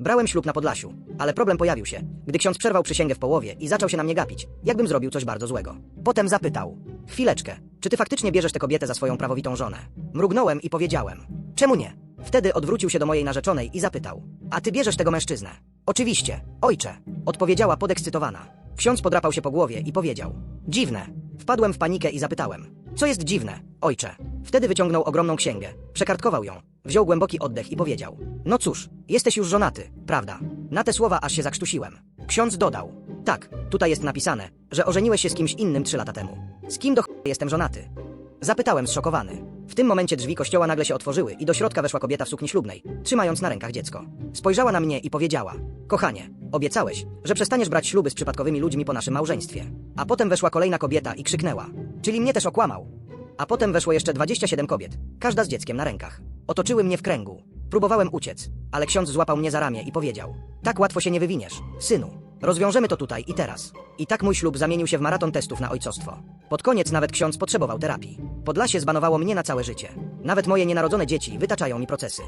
Brałem ślub na Podlasiu, ale problem pojawił się, gdy ksiądz przerwał przysięgę w połowie i zaczął się na mnie gapić, jakbym zrobił coś bardzo złego. Potem zapytał: Chwileczkę, czy ty faktycznie bierzesz tę kobietę za swoją prawowitą żonę? Mrugnąłem i powiedziałem: Czemu nie? Wtedy odwrócił się do mojej narzeczonej i zapytał: A ty bierzesz tego mężczyznę? Oczywiście, ojcze, odpowiedziała podekscytowana. Ksiądz podrapał się po głowie i powiedział: Dziwne. Wpadłem w panikę i zapytałem: Co jest dziwne, ojcze? Wtedy wyciągnął ogromną księgę, przekartkował ją, wziął głęboki oddech i powiedział: No cóż, jesteś już żonaty, prawda? Na te słowa aż się zakrztusiłem. Ksiądz dodał: Tak, tutaj jest napisane, że ożeniłeś się z kimś innym trzy lata temu. Z kim do ch... jestem żonaty? Zapytałem zszokowany. W tym momencie drzwi kościoła nagle się otworzyły i do środka weszła kobieta w sukni ślubnej, trzymając na rękach dziecko. Spojrzała na mnie i powiedziała: Kochanie, obiecałeś, że przestaniesz brać śluby z przypadkowymi ludźmi po naszym małżeństwie. A potem weszła kolejna kobieta i krzyknęła: Czyli mnie też okłamał. A potem weszło jeszcze 27 kobiet, każda z dzieckiem na rękach. Otoczyły mnie w kręgu. Próbowałem uciec, ale ksiądz złapał mnie za ramię i powiedział: Tak łatwo się nie wywiniesz, synu. Rozwiążemy to tutaj i teraz. I tak mój ślub zamienił się w maraton testów na ojcostwo. Pod koniec nawet ksiądz potrzebował terapii. Podlasie zbanowało mnie na całe życie. Nawet moje nienarodzone dzieci wytaczają mi procesy.